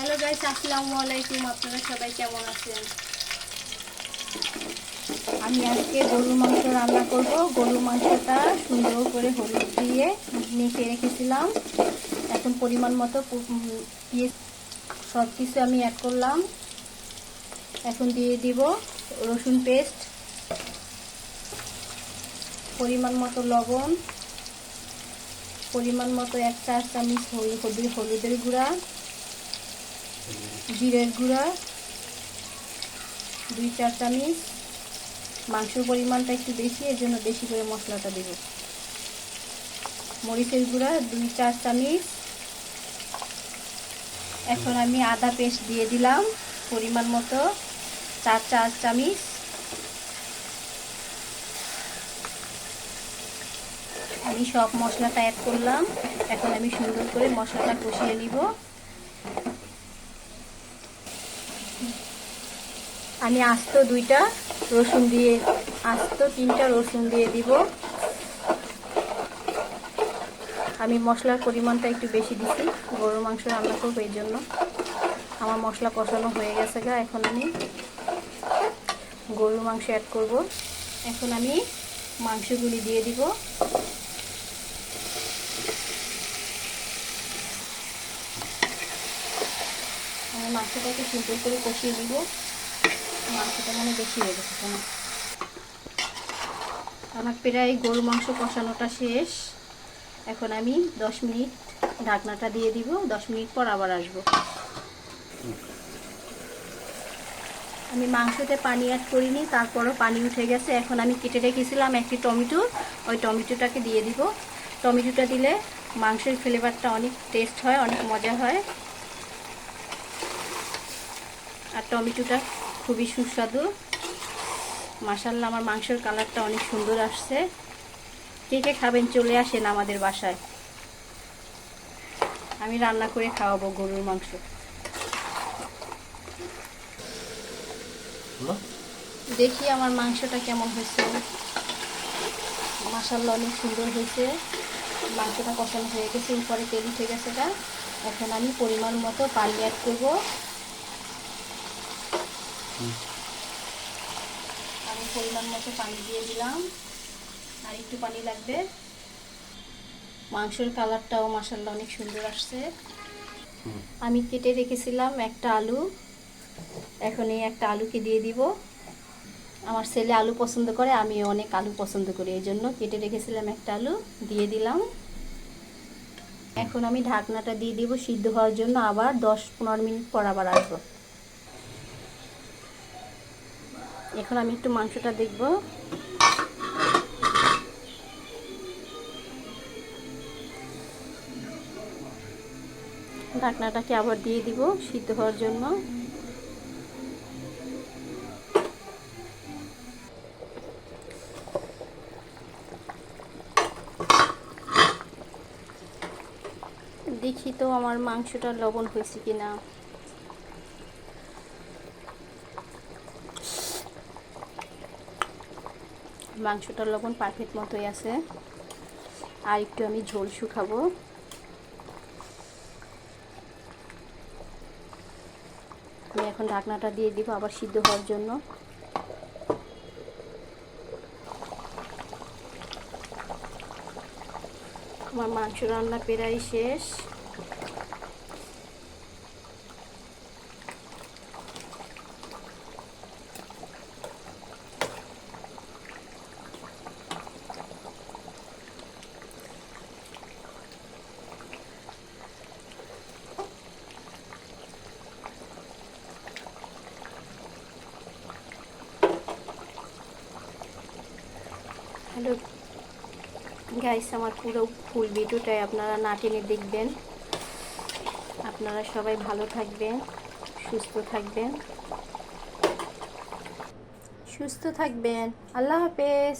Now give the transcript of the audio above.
Hello guys আসসালামু আলাইকুম। আপনারা সবাই কেমন আছেন? আমি আজকে গরুর মাংস রান্না করব। গরুর মাংসটা সুন্দর করে হলুদ দিয়ে মেখে রেখেছিলাম। এখন পরিমাণ মতো দিয়ে সব কিছু আমি অ্যাড করলাম। এখন দিয়ে দিব রসুন পেস্ট পরিমাণ মতো লবণ, পরিমাণ মতো এক চার চামচ হলুদ হলুদের গুঁড়া জিরের গুঁড়া, দুই চার চামচ। মাংসের পরিমাণটা একটু বেশি, এর জন্য বেশি করে মশলাটা দেব। মরিচের গুঁড়া, দুই চার চামচ। এখন আমি আদা পেস্ট দিয়ে দিলাম, পরিমাণ মতো। চার চার চামচ। আমি সব মশলাটা অ্যাড করলাম। এখন আমি সুন্দর করে মশলাটা কষিয়ে নিব। আমি আস্ত দুইটা রসুন দিয়ে, আস্ত তিনটা রসুন দিয়ে দিব। আমি মশলার পরিমাণটা একটু বেশি দিছি, গরুর মাংস রান্না করব এই জন্য। আমার মশলা কষানো হয়ে গেছে গা, এখন আমি গরুর মাংস অ্যাড করব। এখন আমি মাংসগুলি দিয়ে দিব। আমি মাংসটাকে সুন্দর করে কষিয়ে দিব। মাংসটা মানে বেশি হয়ে গেছে কেন আমার প্রায় গরু মাংস কষানোটা শেষ। এখন আমি দশ মিনিট ঢাকনাটা দিয়ে দিব, দশ মিনিট পর আবার আসব। আমি মাংসতে পানি অ্যাড করিনি, তারপরও পানি উঠে গেছে। এখন আমি কেটে রেখেছিলাম একটি টমেটো, ওই টমেটোটাকে দিয়ে দিব। টমেটোটা দিলে মাংসের ফ্লেভারটা অনেক টেস্ট হয়, অনেক মজা হয়। আর টমেটোটা খুবই সুস্বাদু। মাসাল্লাহ আমার মাংসের কালারটা অনেক সুন্দর আসছে। কে কে খাবেন চলে আসেন আমাদের বাসায়। আমি রান্না করে খাওয়াবো গরুর মাংস। দেখি আমার মাংসটা কেমন হয়েছে। মাসাল্লাহ অনেক সুন্দর হয়েছে। মাংসটা কষানো হয়ে গেছে উপরে তেল উঠে গেছে এখন আমি পরিমাণ মতো পানি অ্যাড করব। আমি পরিমাণ মতো পানি দিয়ে দিলাম। আর একটু পানি লাগবে। মাংসের কালারটাও মাসাল্লাহ অনেক সুন্দর আসছে। আমি কেটে রেখেছিলাম একটা আলু। এখন এই একটা আলুকে দিয়ে দিব। আমার ছেলে আলু পছন্দ করে আমি অনেক আলু পছন্দ করি এই জন্য কেটে রেখেছিলাম একটা আলু দিয়ে দিলাম। এখন আমি ঢাকনাটা দিয়ে দিব সিদ্ধ হওয়ার জন্য আবার দশ পনেরো মিনিট পর আবার আসব। এখন আমি একটু মাংসটা দেখব। ঢাকনাটাকে আবার দিয়ে দিব সিদ্ধ হওয়ার জন্য। দেখি তো আমার মাংসটা লবণ হয়েছে কিনা। মাংসটার লবণ পারফেক্ট মতোই আছে। আর একটু আমি ঝোল শুকাবো। আমি এখন ঢাকনাটা দিয়ে দিব আবার সিদ্ধ হওয়ার জন্য। আমার মাংস রান্না প্রায় শেষ। হ্যালো গাইস আমার পুরো ফুল ভিডিওটাই আপনারা না টেনে দেখবেন। আপনারা সবাই ভালো থাকবেন, সুস্থ থাকবেন। সুস্থ থাকবেন। আল্লাহ হাফেজ।